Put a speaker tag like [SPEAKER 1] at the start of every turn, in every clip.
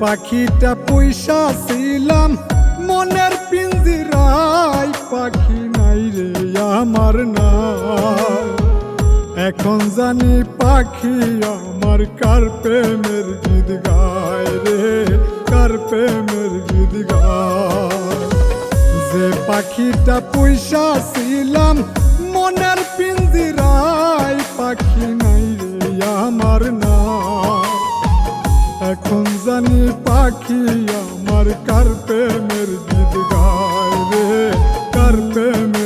[SPEAKER 1] পাখিটা পয়সা ছিলাম, মনের পিঞ্জিরাই পাখি নাই রে, আমার না এখন জানি পাখি আমার কার প্রেমের গীত গায় রে, কার প্রেমের গীত গায়। যে পাখিটা পয়সা ছিলাম, মনের পিঞ্জিরাই পাখি নাই রে, আমার না এখন জানি পাখি আমার কার প্রেমের গীত গায় রে? কার প্রেমের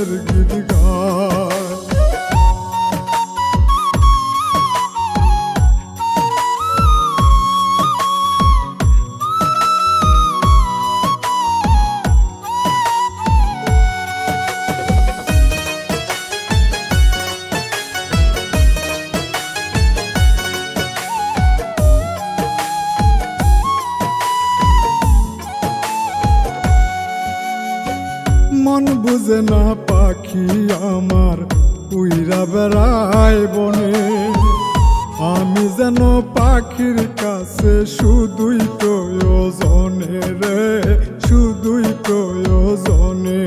[SPEAKER 1] মন না পাখি আমার উইরা বেড়ায় বনে। আমি যেন পাখির কাছে শুধুই প্রয়োজনে রে, শুধুই প্রয়োজনে।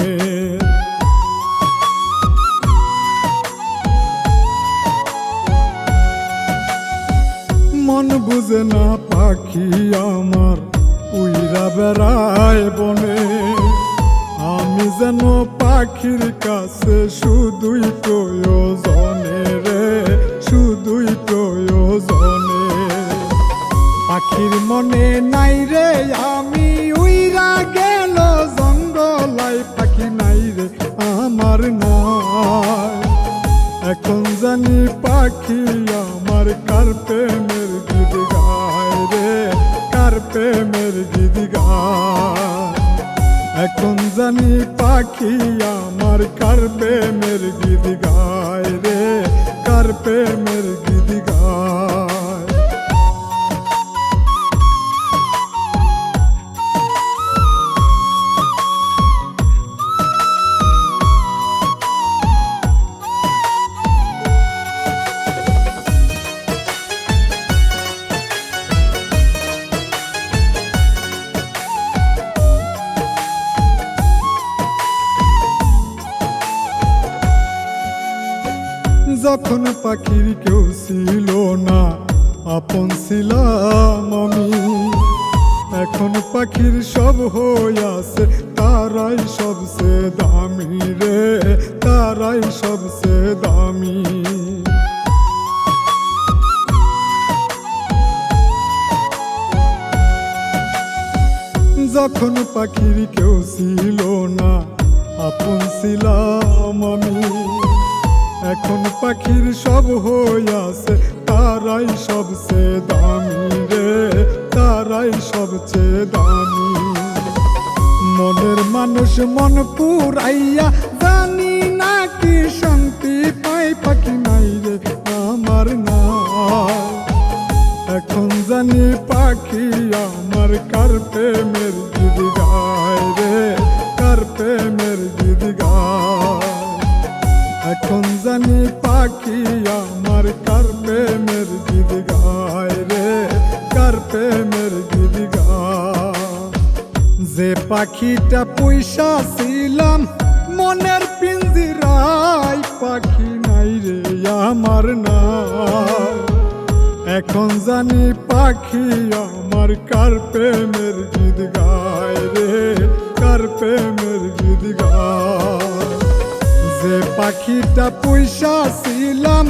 [SPEAKER 1] মন বুঝে না পাখি আমার উইরা বেড়ায় বনে। যেন পাখির কাছে শুধুই প্রয়োজনে রে, শুধুই প্রয়োজনে। পাখির মনে নাই রে, আমি উইরা গেল জঙ্গলাই পাখি নাই রে, আমার নাই এখন জানি পাখি আমার কার প্রেমের গীত গায় রে, কার প্রেমের গীত গায়। এখন জানি পাখি আমার কার প্রেমের গীত গায় রে কার প্রেমের গীত যখন পাখির কেউ ছিল না, আপন ছিলাম আমি। এখন পাখির সব হইয়াছে তারাই সবচেয়ে দামি রে, তারাই সবচেয়ে দামি। যখন পাখির কেউ ছিল না, আপন ছিলাম আমি। এখন পাখির সব হইয়াছে তারাই সবচেয়ে দামি রে, তারাই সবচেয়ে দামি। মনের মানুষ মন পুরাইয়া, জানি না কি শান্তি পাই পাখি নাই রে, আমার না এখন জানি পাখি আমার কার প্রেমের গীত গায় রে, কার প্রেমের জানি পাখি আমার কার প্রেমের গীত গায় রে? কার প্রেমের গীত যে পাখিটা পয়সা ছিলাম, মনের পিঞ্জিরাই পাখি নাই রে, আমার না এখন জানি পাখি আমার কার প্রেমের গীত গায় রে? কার প্রেমের গীত গায়? যে পাখিটা পয়সা ছিলাম